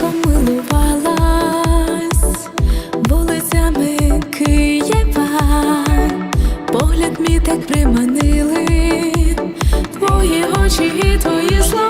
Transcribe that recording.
ранком вулицями Києва, погляд мій так приманили, твої очі і твої слова.